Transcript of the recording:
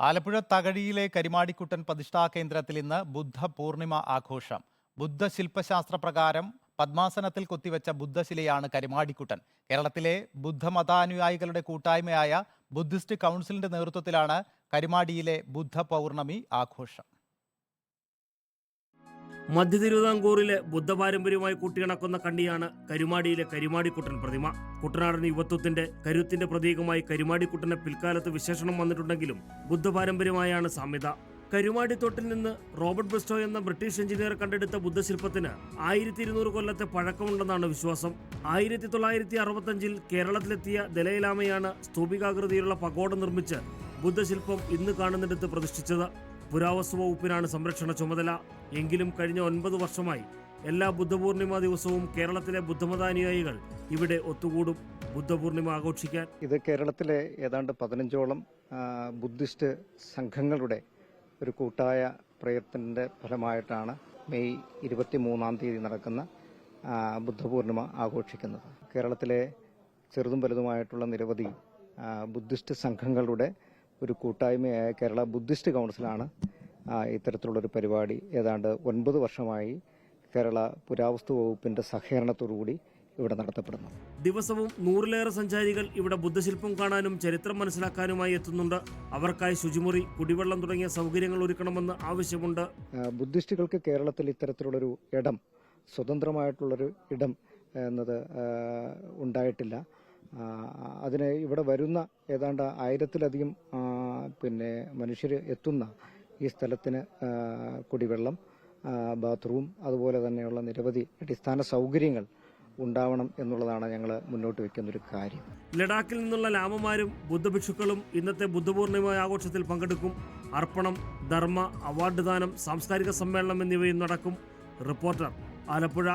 ആലപ്പുഴ തകഴിയിലെ കരിമാടിക്കുട്ടൻ പ്രതിഷ്ഠാ കേന്ദ്രത്തിൽ ഇന്ന് ബുദ്ധ പൂർണിമ ആഘോഷം. ബുദ്ധ ശില്പശാസ്ത്ര പ്രകാരം പദ്മാസനത്തിൽ കൊത്തിവെച്ച ബുദ്ധശിലയാണ് കരിമാടിക്കുട്ടൻ. കേരളത്തിലെ ബുദ്ധമതാനുയായികളുടെ കൂട്ടായ്മയായ ബുദ്ധിസ്റ്റ് കൗൺസിലിന്റെ നേതൃത്വത്തിലാണ് കരിമാടിയിലെ ബുദ്ധ പൗർണമി ആഘോഷം. മധ്യ തിരുവിതാംകൂറിലെ ബുദ്ധപാരമ്പര്യവുമായി കൂട്ടിയിണക്കുന്ന കണ്ണിയാണ് കരുമാടിയിലെ കരുമാടിക്കുട്ടൻ പ്രതിമ. കുട്ടനാടൻ യുവത്വത്തിന്റെ കരുത്തിന്റെ പ്രതീകമായി കരിമാടിക്കുട്ടന് പിൽക്കാലത്ത് വിശേഷണം വന്നിട്ടുണ്ടെങ്കിലും ബുദ്ധപാരമ്പര്യമായാണ് സാമ്യത. കരുമാടിത്തോട്ടിൽ നിന്ന് റോബർട്ട് ബ്രിസ്റ്റോ എന്ന ബ്രിട്ടീഷ് എഞ്ചിനീയർ കണ്ടെടുത്ത ബുദ്ധശില്പത്തിന് ആയിരത്തി ഇരുന്നൂറ് കൊല്ലത്തെ പഴക്കമുണ്ടെന്നാണ് വിശ്വാസം. ആയിരത്തി തൊള്ളായിരത്തി അറുപത്തഞ്ചിൽ കേരളത്തിലെത്തിയ ദലൈലാമയാണ് സ്തൂപികാകൃതിയിലുള്ള പകോട നിർമ്മിച്ച് ബുദ്ധശില്പം ഇന്ന് കാണുന്നിടത്ത് പ്രതിഷ്ഠിച്ചത്. പുരാവസ്തു വകുപ്പിനാണ് സംരക്ഷണ ചുമതല. എങ്കിലും കഴിഞ്ഞ ഒൻപത് വർഷമായി എല്ലാ ബുദ്ധപൂർണിമ ദിവസവും കേരളത്തിലെ ബുദ്ധമതാനുയായികൾ ഇവിടെ ഒത്തുകൂടും. ബുദ്ധപൂർണിമ ആഘോഷിക്കാൻ. ഇത് കേരളത്തിലെ ഏതാണ്ട് പതിനഞ്ചോളം ബുദ്ധിസ്റ്റ് സംഘങ്ങളുടെ ഒരു കൂട്ടായ പ്രയത്നത്തിന്റെ ഫലമായിട്ടാണ് മെയ് ഇരുപത്തി മൂന്നാം തീയതി നടക്കുന്ന ബുദ്ധപൂർണിമ ആഘോഷിക്കുന്നത്. കേരളത്തിലെ ചെറുതും വലുതുമായിട്ടുള്ള നിരവധി ബുദ്ധിസ്റ്റ് സംഘങ്ങളുടെ ഒരു കൂട്ടായ്മയായ കേരള ബുദ്ധിസ്റ്റ് കൗൺസിലാണ് ഇത്തരത്തിലുള്ളൊരു പരിപാടി. ഏതാണ്ട് ഒൻപത് വർഷമായി കേരള പുരാവസ്തു വകുപ്പിന്റെ സഹകരണത്തോടുകൂടി ഇവിടെ നടത്തപ്പെടുന്നു. ദിവസവും നൂറിലേറെ സഞ്ചാരികൾ ഇവിടെ ബുദ്ധശില്പം കാണാനും ചരിത്രം മനസ്സിലാക്കാനുമായി എത്തുന്നുണ്ട്. അവർക്കായി ശുചിമുറി കുടിവെള്ളം തുടങ്ങിയ സൗകര്യങ്ങൾ ഒരുക്കണമെന്ന് ആവശ്യമുണ്ട്. ബുദ്ധിസ്റ്റുകൾക്ക് കേരളത്തിൽ ഇത്തരത്തിലുള്ളൊരു ഇടം സ്വതന്ത്രമായിട്ടുള്ളൊരു ഇടം എന്നത് ഉണ്ടായിട്ടില്ല. അതിന് ഇവിടെ വരുന്ന ഏതാണ്ട് ആയിരത്തിലധികം പിന്നെ മനുഷ്യർ എത്തുന്ന ഈ സ്ഥലത്തിന് കുടിവെള്ളം ബാത്റൂം അതുപോലെ തന്നെയുള്ള നിരവധി അടിസ്ഥാന സൗകര്യങ്ങൾ ഉണ്ടാവണം എന്നുള്ളതാണ് ഞങ്ങൾ മുന്നോട്ട് വെക്കുന്ന ഒരു കാര്യം. ലഡാക്കിൽ നിന്നുള്ള ലാമമാരും ബുദ്ധഭിക്ഷുക്കളും ഇന്നത്തെ ബുദ്ധപൂർണിമ ആഘോഷത്തിൽ പങ്കെടുക്കും. അർപ്പണം ധർമ്മ അവാർഡ് ദാനം സാംസ്കാരിക സമ്മേളനം എന്നിവയും നടക്കും. റിപ്പോർട്ടർ ആലപ്പുഴ.